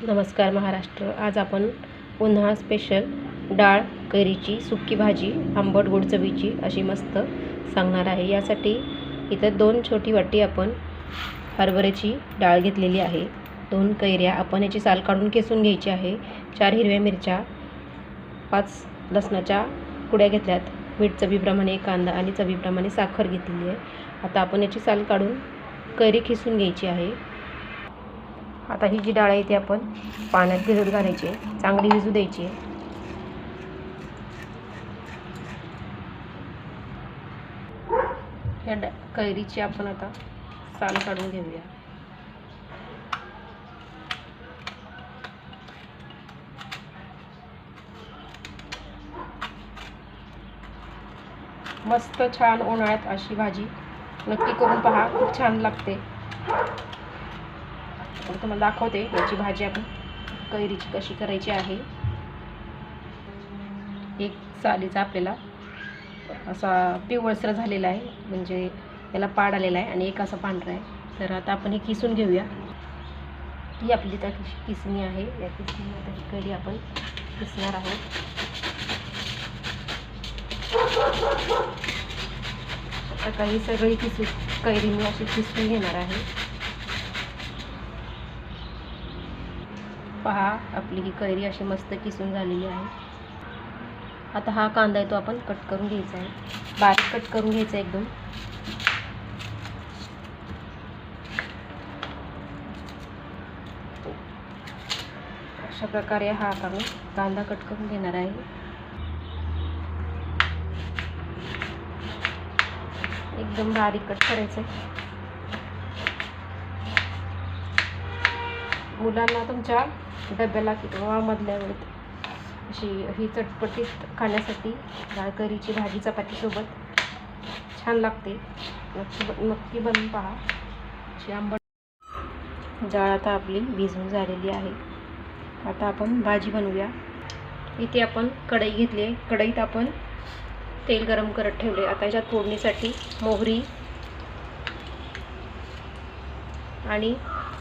नमस्कार महाराष्ट्र. आज आपण उन्हाळा स्पेशल डाळ कैरीची सुकी भाजी आंबट गोड चवीची अशी मस्त सांगणार आहे. यासाठी इथं दोन छोटी वाटी आपण हरभऱ्याची डाळ घेतलेली आहे. दोन कैऱ्या आपण याची साल काढून केसून घ्यायची आहे. चार हिरव्या मिरच्या पाच लसणाच्या कुड्या घेतल्यात. मीठ चवीप्रमाणे कांदा आणि चवीप्रमाणे साखर घेतलेली आहे. आता आपण याची साल काढून कैरी खिसून घ्यायची आहे. आता ही जी डाळ आहे ती आपण पाण्यात भिजत घालायची चांगली भिजू द्यायची या डा कैरीची आपण आता साल काढून घेऊया. मस्त छान उन्हाळ्यात अशी भाजी नक्की करून पहा. खूप छान लागते. तर तुम्हाला दाखवते याची भाजी आपण कैरीची कशी करायची आहे. एक सालीचा आपल्याला असा पिवळसर झालेला आहे म्हणजे त्याला पाड आलेला आहे आणि एक असा पांढरा आहे. तर आता आपण हे किसून घेऊया. ही आपली त्या किसणी आहे. या किसणी आता ही कैरी आपण किसणार आहोत. आता काही सगळी किसू कैरी मी अशी किसून घेणार आहे. पहा आपली ही कैरी अशी मस्त किसून झालेली आहे. आता हा कांदा आहे तो आपण कट करून घ्यायचा आहे. बारीक कट करून घ्यायचा आहे एकदम. अशा प्रकारे हा आता मी कांदा कट करून घेणार आहे. एकदम बारीक कट करायचं आहे मुलांना तुमच्या डब्याला किंवा मधल्या वेळेत अशी ही चटपटीत खाण्यासाठी डाळकरीची भाजी चपातीसोबत छान लागते. नक्की ब नक्की बनवून पहा. अशी आंबट डाळ आता आपली भिजून झालेली आहे. आता आपण भाजी बनवूया. इथे आपण कढई घेतली आहे. कढईत आपण तेल गरम करत ठेवले. आता याच्यात फोडणीसाठी मोहरी आणि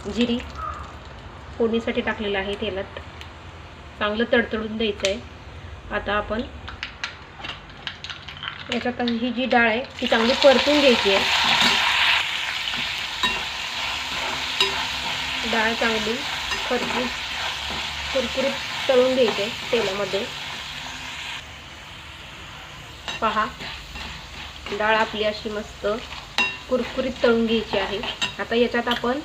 जिरी फोडणीसाठी टाकलेलं आहे तेलात. चांगलं तडतडून द्यायचं आहे आता आपण याच्यात ही जी डाळ आहे ती चांगली परतून घ्यायची आहे. डाळ चांगली खरपूस कुरकुरीत तळून घ्यायची आहे तेलामध्ये. पहा डाळ आपली अशी मस्त कुरकुरीत तळून घ्यायची आहे. आता याच्यात आपण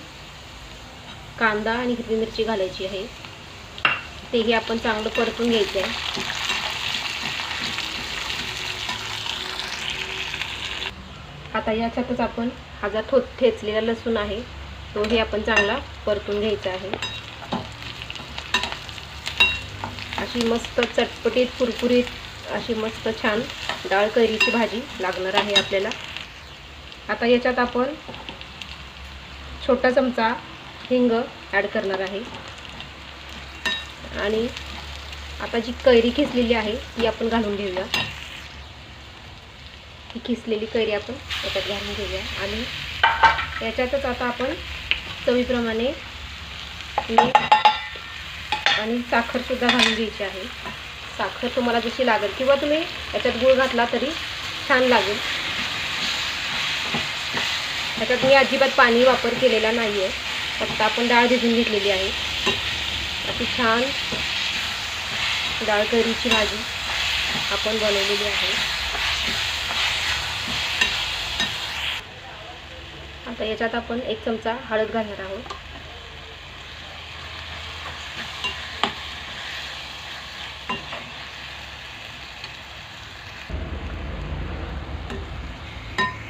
कांदा आणि हिरवी मिरची घालायची आहे. तेही आपण चांगलं परतून घ्यायचं आहे आता याच्यातच आपण हा जा थो ठेचलेला लसूण आहे तोही आपण चांगला परतून घ्यायचा आहे. अशी मस्त चटपटीत कुरकुरीत अशी मस्त छान डाळ कैरीची भाजी लागणार आहे आपल्याला. आता याच्यात आपण छोटा चमचा हिंग ॲड करणार आहे. आणि आता जी कैरी खिसलेली आहे ती आपण घालून घेऊया. ही खिसलेली कैरी आपण त्याच्यात घालून घेऊया. आणि याच्यातच आता आपण चवीप्रमाणे मीठ आणि साखरसुद्धा घालून घ्यायची आहे. साखर तुम्हाला जशी लागेल किंवा तुम्ही याच्यात गूळ घातला तरी छान लागेल. त्याच्यात मी अजिबात पाणी वापर केलेला नाही आहे फक्त आपण डाळ भिजून घेतलेली आहे. अशी छान डाळ करीची भाजी आपण बनवलेली आहे. आता याच्यात आपण एक चमचा हळद घालणार आहोत.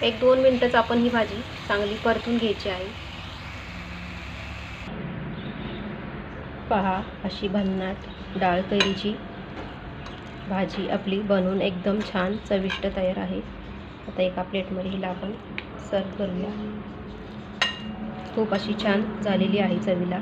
एक दोन मिनटंच आपण ही भाजी चांगली परतून घ्यायची आहे. पहा अशी भन्नाट डाळ कैरीची भाजी आपली बनवून एकदम छान चविष्ट तयार आहे. आता एका प्लेटमध्ये हिला आपण सर्व करूया. खूप अशी छान झालेली आहे चवीला.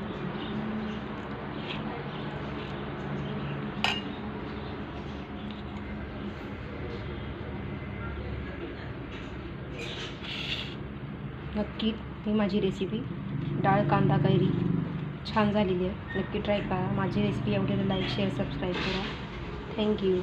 नक्की ही माझी रेसिपी डाळ कांदा कैरी. छान झालेली आहे. नक्की ट्राय करा. माझी रेसिपी आवडेल लाईक शेअर सबस्क्राईब करा. Thank you